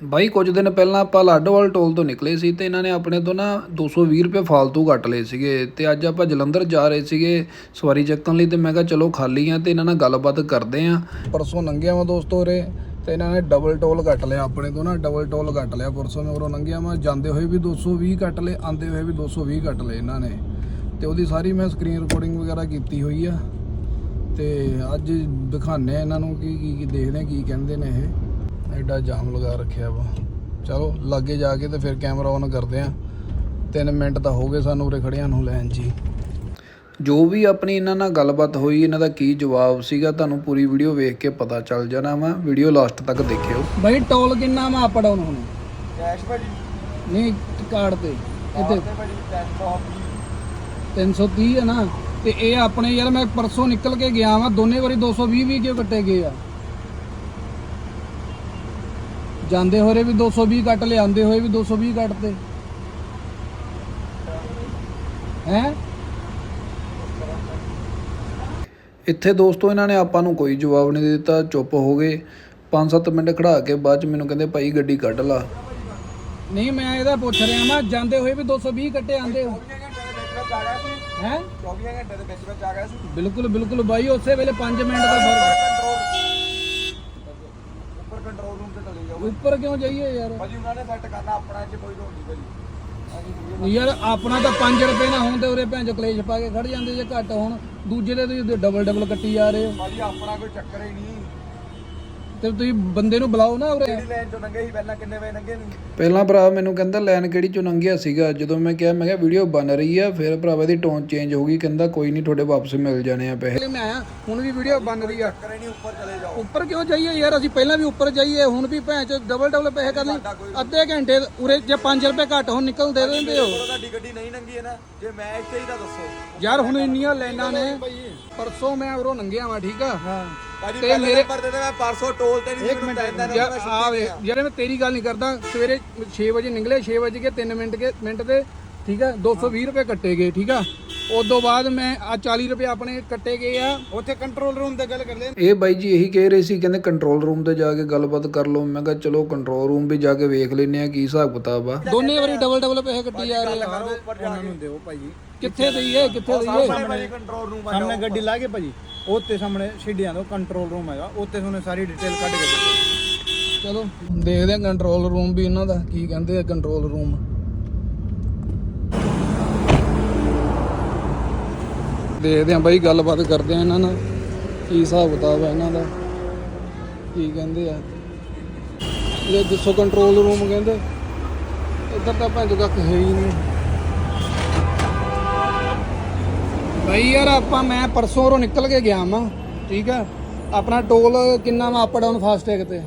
ਬਾਈ, ਕੁਝ ਦਿਨ ਪਹਿਲਾਂ ਆਪਾਂ ਲਾਡੋਵਾਲ ਟੋਲ ਤੋਂ ਨਿਕਲੇ ਸੀ ਤੇ ਇਹਨਾਂ ਨੇ ਆਪਣੇ ਤੋਂ ਨਾ 220 ਰੁਪਏ ਫਾਲਤੂ ਕੱਟ ਲਏ ਸੀਗੇ ਤੇ ਅੱਜ ਆਪਾਂ ਜਲੰਧਰ ਜਾ ਰਹੇ ਸੀਗੇ ਸਵਾਰੀ ਚੱਕਣ ਲਈ ਤੇ ਮੈਂ ਕਿਹਾ ਚਲੋ ਖਾਲੀ ਆ ਤੇ ਇਹਨਾਂ ਨਾਲ ਗੱਲਬਾਤ ਕਰਦੇ ਆ। ਪਰਸੋਂ ਲੰਘਿਆ ਵਾ ਦੋਸਤੋ ਰੇ ਤੇ ਇਹਨਾਂ ਨੇ ਡਬਲ ਟੋਲ ਕੱਟ ਲਿਆ ਆਪਣੇ ਤੋਂ ਨਾ ਡਬਲ ਟੋਲ ਕੱਟ ਲਿਆ ਪਰਸੋਂ ਮੈਂ ਉਰੋਂ ਲੰਘਿਆ ਵਾ, ਜਾਂਦੇ ਹੋਏ ਵੀ 220 ਕੱਟ ਲਏ ਆਂਦੇ ਹੋਏ ਵੀ 220 ਕੱਟ ਲਏ ਇਹਨਾਂ ਨੇ। ਤੇ ਉਹਦੀ ਸਾਰੀ ਮੈਂ ਸਕਰੀਨ ਰਿਕਾਰਡਿੰਗ ਵਗੈਰਾ ਕੀਤੀ ਹੋਈ ਆ। ਤੇ ਅੱਜ ਦਿਖਾਣੇ ਆ ਇਹਨਾਂ ਨੂੰ ਕੀ ਕੀ ਕੀ ਦੇਖਦੇ ਆ, ਕੀ ਕਹਿੰਦੇ ਨੇ ਇਹ। ਐਡਾ ਜਾਮ ਲਗਾ ਰੱਖਿਆ ਵਾ। ਚਲੋ ਲਾਗੇ ਜਾ ਕੇ ਤੇ ਫਿਰ ਕੈਮਰਾ ਔਨ ਕਰਦੇ ਆ। 3 ਮਿੰਟ ਤਾਂ ਹੋ ਗਏ ਸਾਨੂੰ ਉਰੇ ਖੜਿਆਂ ਨੂੰ ਲੈਣ ਜੀ। ਜੋ ਵੀ ਆਪਣੀ ਇਹਨਾਂ ਨਾਲ ਗੱਲਬਾਤ ਹੋਈ ਇਹਨਾਂ ਦਾ ਕੀ ਜਵਾਬ ਸੀਗਾ ਤੁਹਾਨੂੰ ਪੂਰੀ ਵੀਡੀਓ ਵੇਖ ਕੇ ਪਤਾ ਚੱਲ ਜਾਣਾ ਵਾ। ਵੀਡੀਓ ਲਾਸਟ ਤੱਕ ਦੇਖਿਓ। ਬਾਈ ਟੋਲ ਕਿੰਨਾ ਵਾ ਅਪ ਡਾਊਨ ਹੁਣ? ਕੈਸ਼ ਭਾਜੀ। ਨਹੀਂ ਕਾਰਡ ਤੇ। ਇੱਥੇ ਤੇ ਭਾਜੀ 300 330 ਹੈ ਨਾ। ਤੇ ਇਹ ਆਪਣੇ ਯਾਰ ਮੈਂ ਪਰਸੋਂ ਨਿਕਲ ਕੇ ਗਿਆ ਵਾਂ। ਦੋਨੇ ਵਾਰੀ 220 ਵੀ ਕਿਉਂ ਕੱਟੇ ਗਏ ਆ? ਜਾਂਦੇ ਹੋਰੇ ਵੀ 220 ਕੱਟ ਲਏ ਆਂਦੇ ਹੋਏ ਵੀ 220 ਕੱਟਦੇ ਹੈ? ਇੱਥੇ ਦੋਸਤੋ ਇਹਨਾਂ ਨੇ ਆਪਾਂ ਨੂੰ ਕੋਈ ਜਵਾਬ ਨਹੀਂ ਦਿੱਤਾ। ਚੁੱਪ ਹੋ ਗਏ। 5-7 ਮਿੰਟ ਖੜਾ ਕੇ ਬਾਅਦ ਚ ਮੈਨੂੰ ਕਹਿੰਦੇ ਭਾਈ ਗੱਡੀ ਕੱਢ ਲਾ। ਨਹੀਂ ਮੈਂ ਇਹਦਾ ਪੁੱਛ ਰਿਹਾ ਮੈਂ ਜਾਂਦੇ ਹੋਏ ਵੀ 220 ਕੱਟੇ ਆਂਦੇ ਹੋ 24 ਘੰਟੇ ਦੇ ਵਿੱਚ ਵਿੱਚ ਆ ਗਿਆ ਸੀ ਹੈ? 24 ਘੰਟੇ ਦੇ ਵਿੱਚ ਵਿੱਚ ਆ ਗਿਆ ਸੀ। ਬਿਲਕੁਲ ਬਿਲਕੁਲ ਬਾਈ ਉਸੇ ਵੇਲੇ 5 ਮਿੰਟ ਦਾ ਫ਼ਰਕ ਉੱਪਰ ਕੰਟਰੋਲ ਰੂਮ ਤੇ ਚਲੇ ਜਾਓ ਉੱਪਰ ਕਿਉਂ ਜਾਈਏ ਯਾਰ? ਭਾਜੀ ਉਹਨਾਂ ਨੇ ਸੈੱਟ ਕਰਨਾ ਆਪਣਾ ਚ ਕੋਈ ਰੋਲ ਨਹੀਂ ਭਾਜੀ। ਯਾਰ ਆਪਣਾ ਤਾਂ 5 ਰੁਪਏ ਨਾ ਹੋਣ ਤੇ ਉਰੇ ਭੈਣ ਚੋ ਕਲੇਸ਼ ਪਾ ਕੇ ਖੜ ਜਾਂਦੇ ਜੇ ਘੱਟ ਹੋਣ। ਦੂਜੇ ਦੇ ਤੁਸੀਂ ਡਬਲ ਡਬਲ ਕੱਟੀ ਜਾ ਰਹੇ ਹੋ। ਭਾਜੀ ਆਪਣਾ ਕੋਈ ਚੱਕਰ ਹੀ ਨਹੀਂ। ਤੇ ਤੁਸੀਂ ਬੰਦੇ ਨੂੰ ਬੁਲਾਓ ਨਾ ਉਰੇ। ਕਿਹੜੀ ਲਾਈਨ ਚੋਂ ਲੰਘੇ ਸੀ ਪਹਿਲਾਂ? ਕਿੰਨੇ ਵਜੇ ਲੰਘੇ ਨਹੀਂ ਪਹਿਲਾਂ ਭਰਾ ਮੈਨੂੰ ਕਹਿੰਦਾ ਲਾਈਨ ਕਿਹੜੀ ਚੋਂ ਲੰਘਿਆ ਸੀਗਾ। ਜਦੋਂ ਮੈਂ ਕਿਹਾ ਮੈਂ ਕਿਹਾ ਵੀਡੀਓ ਬਣ ਰਹੀ ਆ ਫਿਰ ਭਰਾਵਾ ਦੀ ਟੋਨ ਚੇਂਜ ਹੋ ਗਈ। ਕਹਿੰਦਾ ਕੋਈ ਨਹੀਂ ਤੁਹਾਡੇ ਵਾਪਸ ਮਿਲ ਜਾਣੇ ਆ ਪੈਸੇ। ਮੈਂ ਆਇਆ ਹੁਣ ਵੀ ਵੀਡੀਓ ਬਣ ਰਹੀ ਆ। ਚੱਕਰ ਹੀ ਨਹੀਂ ਉੱਪਰ ਚਲੇ ਜਾਓ। ਉੱਪਰ ਕਿਉਂ ਜਾਈਏ ਯਾਰ? ਅਸੀਂ ਪਹਿਲਾਂ ਵੀ ਉੱਪਰ ਜਾਈਏ ਹੁਣ ਵੀ ਭੈਣ ਚ ਡਬਲ ਡਬਲ ਪੈਸੇ ਕਰ ਲਈ ਅੱਧੇ ਘੰਟੇ ਉਰੇ ਜੇ 5 ਰੁਪਏ ਘੱਟ ਹੋਣ ਨਿਕਲ ਦੇ ਦਿੰਦੇ ਹੋ। ਤੁਹਾਡੀ ਗੱਡੀ ਨਹੀਂ ਲੰਘੀ ਹੈ ਨਾ। ਜੇ ਮੈਂ ਇੱਥੇ ਹੀ ਤਾਂ ਦੱਸੋ। ਯਾਰ ਹੁਣ ਇੰਨੀਆਂ ਲਾਈਨਾਂ ਨੇ। ਪਰਸੋਂ ਮੈਂ ਉਰੋਂ ਲੰਘਿਆ ਵਾਂ ਠੀਕ ਆ? ਹਾਂ। ਭਾਜੀ ਤੇ ਪਹਿਲੇ ਮੇਰੇ- ਨੰਬਰ ਤੇ ਤਾਂ ਮੈਂ ਪਰਸੋਂ ਟੋਲ ਤੇ ਨਹੀਂ ਪੈਂਦਾ ਨਾ ਯਾਰ ਆ ਵੇ ਯਾਰ ਮੈਂ ਤੇਰੀ ਗੱਲ ਨਹੀਂ ਕਰਦਾ ਸਵੇਰੇ 6 ਵਜੇ ਨਿਕਲੇ 6 ਵਜੇ ਕੇ 3 ਮਿੰਟ ਕੇ ਮਿੰਟ ਤੇ ਠੀਕ ਆ 220 ਰੁਪਏ ਕੱਟੇ ਗਏ ਠੀਕ ਆ। ਉਦੋਂ ਬਾਅਦ ਮੈਂ ਆ 40 ਰੁਪਏ ਆਪਣੇ ਕੱਟੇ ਗਏ ਆ। ਉੱਥੇ ਕੰਟਰੋਲ ਰੂਮ ਤੇ ਗੱਲ ਕਰ ਲੈ ਇਹ ਬਾਈ ਜੀ ਇਹੀ ਕਹਿ ਰਹੇ ਸੀ ਕਹਿੰਦੇ ਕੰਟਰੋਲ ਰੂਮ ਤੇ ਜਾ ਕੇ ਗੱਲਬਾਤ ਕਰ ਲਓ। ਮੈਂ ਕਿਹਾ ਚਲੋ ਕੰਟਰੋਲ ਰੂਮ ਵੀ ਜਾ ਕੇ ਵੇਖ ਲੈਨੇ ਆ ਕੀ ਹਿਸਾਬ ਕਿਤਾਬ ਆ। ਦੋਨੇ ਵਾਰੀ ਡਬਲ ਡਬਲ ਪੈਸੇ ਕੱਟੀ ਜਾ ਰਹੇ ਆ। ਉੱਪਰ ਜਾ ਕੇ। ਦਿਓ ਭਾਜੀ ਕਿੱਥੇ ਦਈਏ ਕਿੱਥੇ ਦਈਏ ਭਾਜੀ ਕੰਟਰੋਲ ਰੂਮ ਆ ਸਾਹਮਣੇ ਗੱਡੀ ਲਾ ਕੇ ਭਾਜੀ। ਉੱਤੇ ਸਾਹਮਣੇ ਸਿੱਧਿਆਂ ਤੋਂ ਕੰਟਰੋਲ ਰੂਮ ਹੈਗਾ। ਉੱਤੇ ਤੁਹਾਨੂੰ ਸਾਰੀ ਡਿਟੇਲ ਕੱਢ ਕੇ ਦੇ ਚਲੋ, ਦੇਖਦੇ ਆ ਕੰਟਰੋਲ ਰੂਮ ਵੀ ਇਹਨਾਂ ਦਾ ਕੀ ਕਹਿੰਦੇ ਆ ਕੰਟਰੋਲ ਰੂਮ ਦੇਖਦੇ ਆ ਬਾਈ, ਗੱਲਬਾਤ ਕਰਦੇ ਆ ਇਹਨਾਂ ਨਾਲ। ਕੀ ਹਿਸਾਬ ਕਿਤਾਬ ਹੈ ਇਹਨਾਂ ਦਾ। ਕੀ ਕਹਿੰਦੇ ਆ। ਇਹ ਦੱਸੋ ਕੰਟਰੋਲ ਰੂਮ ਕਹਿੰਦੇ। ਇੱਧਰ ਤਾਂ ਭੰਜ ਕੱਖ ਹੈ ਹੀ ਨਹੀਂ। ਭਾਈ ਯਾਰ ਆਪਾਂ ਮੈਂ ਪਰਸੋਂ ਉਰੋਂ ਨਿਕਲ ਕੇ ਗਿਆ ਵਾਂ ਠੀਕ ਆ ਆਪਣਾ ਟੋਲ ਕਿੰਨਾ ਵਾ ਅਪ ਡਾਊਨ ਫਾਸਟੈਗ ਤੇ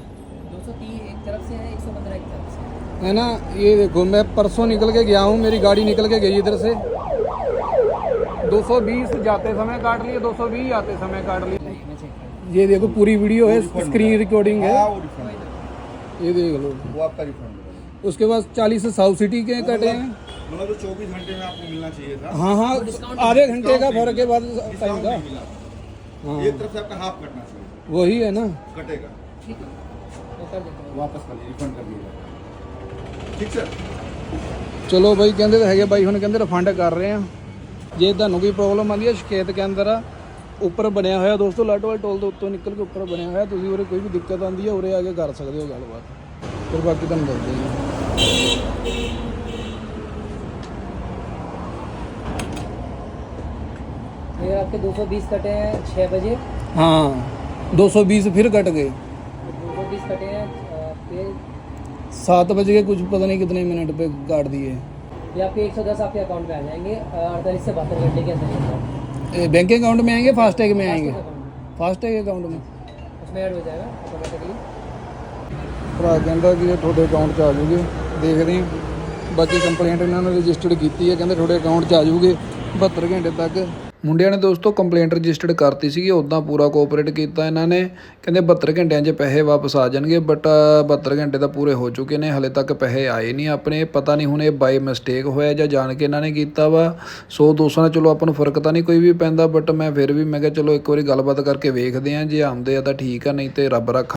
230 एक तरफ से है 115 एक तरफ से है ना ये देखो मैं परसों निकल के गया हूँ मेरी गाड़ी निकल के गई इधर से 220 जाते समय काट लिए 220 आते समय काट लिए मैं चेक कर ये देखो पूरी वीडियो है स्क्रीन रिकॉर्डिंग है वो रिफंड ये देख लो वो आपका रिफंड उसके बाद 40 साउथ सिटी के कटे हैं मतलब तो 24 घंटे में आपको मिलना चाहिए था हाँ हाँ आधे घंटे का फर्क के बाद टाइम का हाँ एक तरफ से आपका हाफ कटना चाहिए वही है ना कटेगा ठीक है वो कर देता हूँ वापस कर रिफंड कर दीजिएगा ठीक सर ਚਲੋ ਬਾਈ ਕਹਿੰਦੇ ਤਾਂ ਹੈਗੇ ਬਾਈ ਹੁਣ ਕਹਿੰਦੇ ਰਿਫੰਡ ਕਰ ਰਹੇ ਆ ਜੇ ਤੁਹਾਨੂੰ ਕੋਈ ਪ੍ਰੋਬਲਮ ਆਉਂਦੀ ਹੈ ਸ਼ਿਕਾਇਤ ਕੇਂਦਰ ਆ ਉੱਪਰ ਬਣਿਆ ਹੋਇਆ ਦੋਸਤੋ ਲਾਟੋਵਾਲ ਟੋਲ ਤੋਂ ਉੱਤੋਂ ਨਿਕਲ ਕੇ ਉੱਪਰ ਬਣਿਆ ਹੋਇਆ ਤੁਸੀਂ ਉਰੇ ਕੋਈ ਵੀ ਦਿੱਕਤ ਆਉਂਦੀ ਹੈ ਉਰੇ ਆ ਕੇ ਕਰ ਸਕਦੇ ਹੋ ਗੱਲਬਾਤ ਫਿਰ ਬਾਕੀ ਤੁਹਾਨੂੰ ਦੱਸਦੇ ਹਾਂ आपके 220 कटे हैं 6 बजे हाँ 220 फिर कट गए 220 कटे हैं आपके सात बज के कुछ पता नहीं कितने मिनट पे काट दिए ये आपके 110 आपके अकाउंट में आ जाएंगे अड़तालीस से बहत्तर घंटे के अंदर ही अंदर। ए, बैंक अकाउंट में आएंगे फास्टैग में आएंगे Account में। फास्टैग अकाउंट में उसमें ऐड हो जाएगा ऑटोमेटिकली ਭਰਾ ਕਹਿੰਦਾ ਕਿ ਇਹ ਤੁਹਾਡੇ ਅਕਾਊਂਟ 'ਚ ਆ ਜੂਗੇ ਦੇਖਦੇ ਹਾਂ ਬਾਕੀ ਕੰਪਲੇਂਟ ਇਹਨਾਂ ਨੇ ਰਜਿਸਟਰਡ ਕੀਤੀ ਹੈ ਕਹਿੰਦੇ ਤੁਹਾਡੇ ਅਕਾਊਂਟ 'ਚ ਆ ਜੂਗੇ 72 ਘੰਟੇ ਤੱਕ ਮੁੰਡਿਆਂ ਨੇ ਦੋਸਤੋ ਕੰਪਲੇਂਟ ਰਜਿਸਟਰਡ ਕਰਤੀ ਸੀਗੀ ਉਦਾਂ ਪੂਰਾ ਕੋਆਪਰੇਟ ਕੀਤਾ ਇਹਨਾਂ ਨੇ। ਕਹਿੰਦੇ 72 ਘੰਟਿਆਂ 'ਚ ਪੈਸੇ ਵਾਪਸ ਆ ਜਾਣਗੇ ਬਟ 72 ਘੰਟੇ ਤਾਂ ਪੂਰੇ ਹੋ ਚੁੱਕੇ ਨੇ, ਹਲੇ ਤੱਕ ਪੈਸੇ ਆਏ ਨਹੀਂ ਆਪਣੇ। ਪਤਾ ਨਹੀਂ ਹੁਣ ਇਹ ਬਾਈ ਮਿਸਟੇਕ ਹੋਇਆ ਜਾਂ ਜਾਣ ਕੇ ਇਹਨਾਂ ਨੇ ਕੀਤਾ ਵਾ। ਸੋ ਦੋਸਤਾਂ ਨਾਲ ਚਲੋ ਆਪਾਂ ਨੂੰ ਫ਼ਰਕ ਤਾਂ ਨਹੀਂ ਕੋਈ ਵੀ ਪੈਂਦਾ ਬਟ ਮੈਂ ਫਿਰ ਵੀ ਮੈਂ ਕਿਹਾ ਚਲੋ ਇੱਕ ਵਾਰੀ ਗੱਲਬਾਤ ਕਰਕੇ ਵੇਖਦੇ ਹਾਂ, ਜੇ ਆਉਂਦੇ ਆ ਤਾਂ ਠੀਕ ਆ, ਨਹੀਂ ਤੇ ਰੱਬ ਰੱਖ